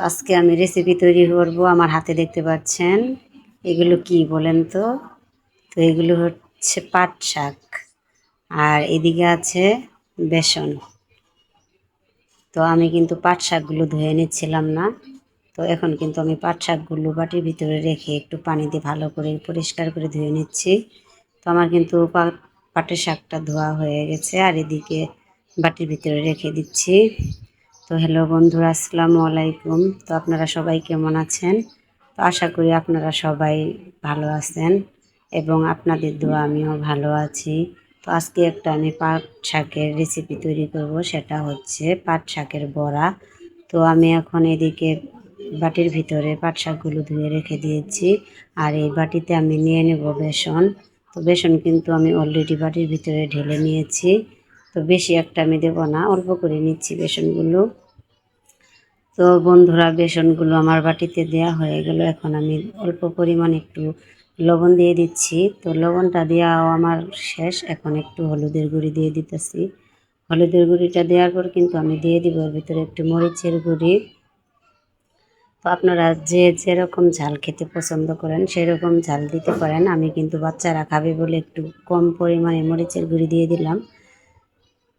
আজকে আমি রেসিপি তৈরি করব, আমার হাতে দেখতে পাচ্ছেন। এগুলো কি বলেন তো? তো এগুলো হচ্ছে পাট শাক। আর এদিকে আছে বেসন। তো আমি কিন্তু পাট শাকগুলো ধুয়ে নিচ্ছিলাম না। তো এখন কিন্তু আমি পাট শাকগুলো বাটির ভিতরে রেখে একটু পানি দিয়ে ভালো করে পরিষ্কার করে ধুয়ে নিচ্ছি। তো আমার কিন্তু পাটের শাকটা ধোয়া হয়ে গেছে। আর এদিকে বাটির ভিতরে রেখে দিচ্ছি। তো হ্যালো বন্ধুরা, আসসালামু আলাইকুম। তো আপনারা সবাই কেমন আছেন? তো আশা করি আপনারা সবাই ভালো আছেন এবং আপনাদের দোয়া আমিও ভালো আছি। তো আজকে একটা আমি পাট শাকের রেসিপি তৈরি করব, সেটা হচ্ছে পাট শাকের বড়া। তো আমি এখন এদিকে বাটির ভিতরে পাট শাকগুলো ধুয়ে রেখে দিয়েছি, আর এই বাটিতে আমি নিয়ে নেব বেসন। তো বেসন কিন্তু আমি অলরেডি বাটির ভিতরে ঢেলে নিয়েছি। তো বেশি একটা আমি দেবো না, অল্প করে নিচ্ছি বেসনগুলো। তো বন্ধুরা, বেসনগুলো আমার বাটিতে দেয়া হয়ে গেল। এখন আমি অল্প পরিমাণ একটু লবণ দিয়ে দিচ্ছি। তো লবণটা দেওয়াও আমার শেষ। এখন একটু হলুদের গুঁড়ি দিয়ে দিতেছি। হলুদের গুঁড়িটা দেওয়ার পর কিন্তু আমি দিয়ে দিব ওর ভিতরে একটু মরিচের গুঁড়ি। তো আপনারা যে যেরকম ঝাল খেতে পছন্দ করেন, সেরকম ঝাল দিতে পারেন। আমি কিন্তু বাচ্চারা খাবে বলে একটু কম পরিমাণে মরিচের গুঁড়ি দিয়ে দিলাম।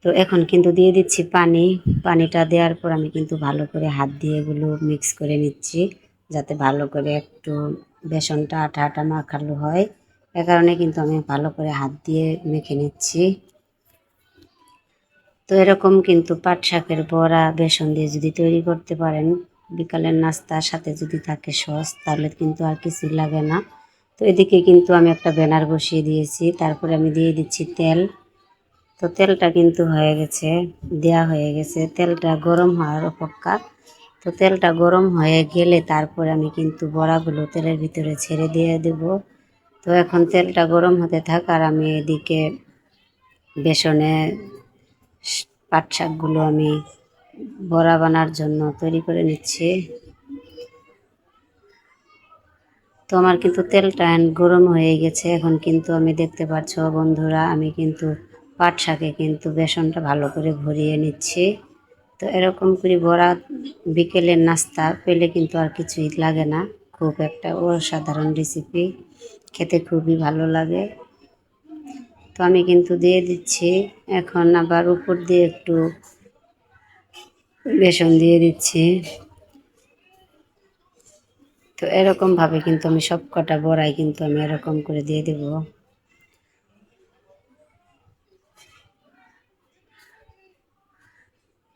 তো এখন কিন্তু দিয়ে দিচ্ছি পানি। পানিটা দেওয়ার পর আমি কিন্তু ভালো করে হাত দিয়ে এগুলো মিক্স করে নিচ্ছি, যাতে ভালো করে একটু বেসনটা আটা আটা মাখালো হয়। এ কারণে কিন্তু আমি ভালো করে হাত দিয়ে মেখে নিচ্ছি। তো এরকম কিন্তু পাট শাকের বড়া, বেসন দিয়ে যদি তৈরি করতে পারেন, বিকালের নাস্তার সাথে যদি থাকে সস, তাহলে কিন্তু আর কিছুই লাগে না। তো এদিকে কিন্তু আমি একটা ব্যানার বসিয়ে দিয়েছি, তারপরে আমি দিয়ে দিচ্ছি তেল। তো তেলটা কিন্তু হয়ে গেছে, দেয়া হয়ে গেছে। তেলটা গরম হওয়ার অপেক্ষা। তো তেলটা গরম হয়ে গেলে তারপরে আমি কিন্তু বড়াগুলো তেলের ভিতরে ছেড়ে দিয়ে দেব। তো এখন তেলটা গরম হতে থাক আর আমি এদিকে বেসনে পাট শাকগুলো আমি বড়া বানার জন্য তৈরি করে নিচ্ছি। তো আমার কিন্তু তেলটা গরম হয়ে গেছে। এখন কিন্তু আমি দেখতে পাচ্ছ বন্ধুরা, আমি কিন্তু পাট শাকে কিন্তু বেসনটা ভালো করে ভরিয়ে নিচ্ছি। তো এরকম করে বড়া বিকেলের নাস্তা পেলে কিন্তু আর কিছুই লাগে না। খুব একটা অসাধারণ রেসিপি খেতে খুবই ভালো লাগে। তো আমি কিন্তু দিয়ে দিচ্ছি। এখন আবার উপর দিয়ে একটু বেসন দিয়ে দিচ্ছি। তো এরকমভাবে কিন্তু আমি সব কটা বড়াই কিন্তু আমি এরকম করে দিয়ে দেবো।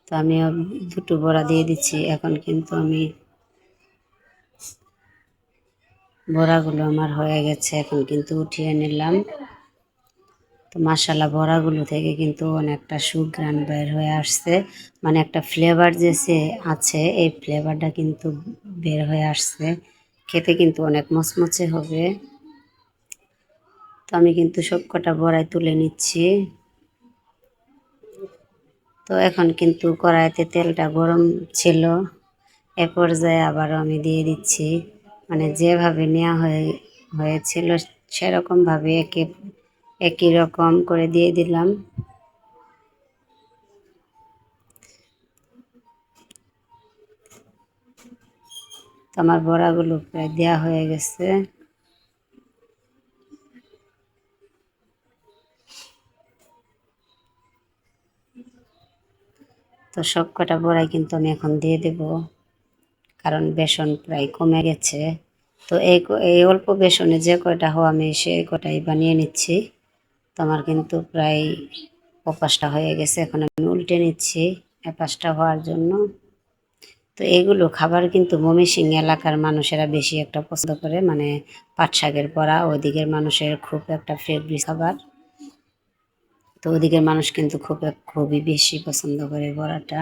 তো আমি দুটো বড়া দিয়ে দিচ্ছি। এখন কিন্তু আমি বড়াগুলো আমার হয়ে গেছে, এখন কিন্তু উঠিয়ে নিলাম। তো মাসালা বড়াগুলো থেকে কিন্তু অনেকটা সুগ্রান বের হয়ে আসছে। মানে একটা ফ্লেভার যে সে আছে, এই ফ্লেভারটা কিন্তু বের হয়ে আসছে। খেতে কিন্তু অনেক মচমচে হবে। তো আমি কিন্তু সব কটা বড়াই তুলে নিচ্ছি। তো এখন কিন্তু কড়াইতে তেলটা গরম ছিল। এ পর্যায়ে আবারও আমি দিয়ে দিচ্ছি। মানে যেভাবে নেওয়া হয়ে, হয়েছিল সেরকমভাবে একে, একই রকম করে দিয়ে দিলাম। আমার বড়াগুলো প্রায় দেওয়া হয়ে গেছে। তো সব কটা বড়াই কিন্তু আমি এখন দিয়ে দেব। কারণ বেসন প্রায় কমে গেছে। তো এই এই অল্প বেসনে যে কয়টা হওয়া আমি সে কটাই বানিয়ে নিচ্ছি। তো আমার কিন্তু প্রায় ওপাশটা হয়ে গেছে। এখন আমি উল্টে নিচ্ছি এপাশটা হওয়ার জন্য। তো এগুলো খাবার কিন্তু মমিসিং এলাকার মানুষেরা বেশি একটা পছন্দ করে। মানে পাট শাকের পরা ওদিকের মানুষের খুব একটা ফেভারিট খাবার। তো ওদিকের মানুষ কিন্তু খুব খুবই বেশি পছন্দ করে বড়াটা।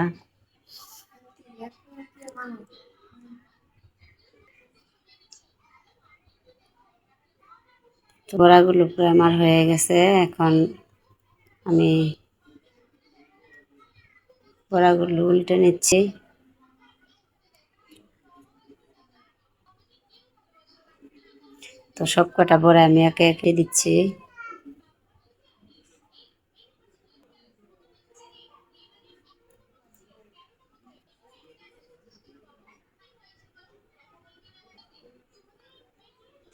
তো বড়াগুলো প্রায় আমার হয়ে গেছে, এখন আমি বড়াগুলো উল্টে নিচ্ছি। তো সব কটা বড়া আমি একে একে দিচ্ছি।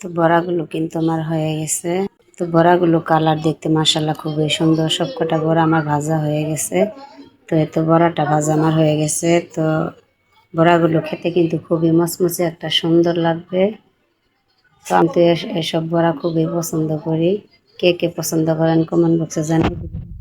তো বড়াগুলো কিন্তু আমার হয়ে গেছে। তো বড়াগুলো কালার দেখতে মাসাল্লাহ খুবই সুন্দর। সবকটা বড়া আমার ভাজা হয়ে গেছে। তো এত বড়াটা ভাজা আমার হয়ে গেছে। তো বড়াগুলো খেতে কিন্তু খুবই মচমচে একটা সুন্দর লাগবে। তো আমি তো এস- এসব বড়া খুবই পছন্দ করি। কে কে পছন্দ করেন কমেন্ট বক্সে জানিয়ে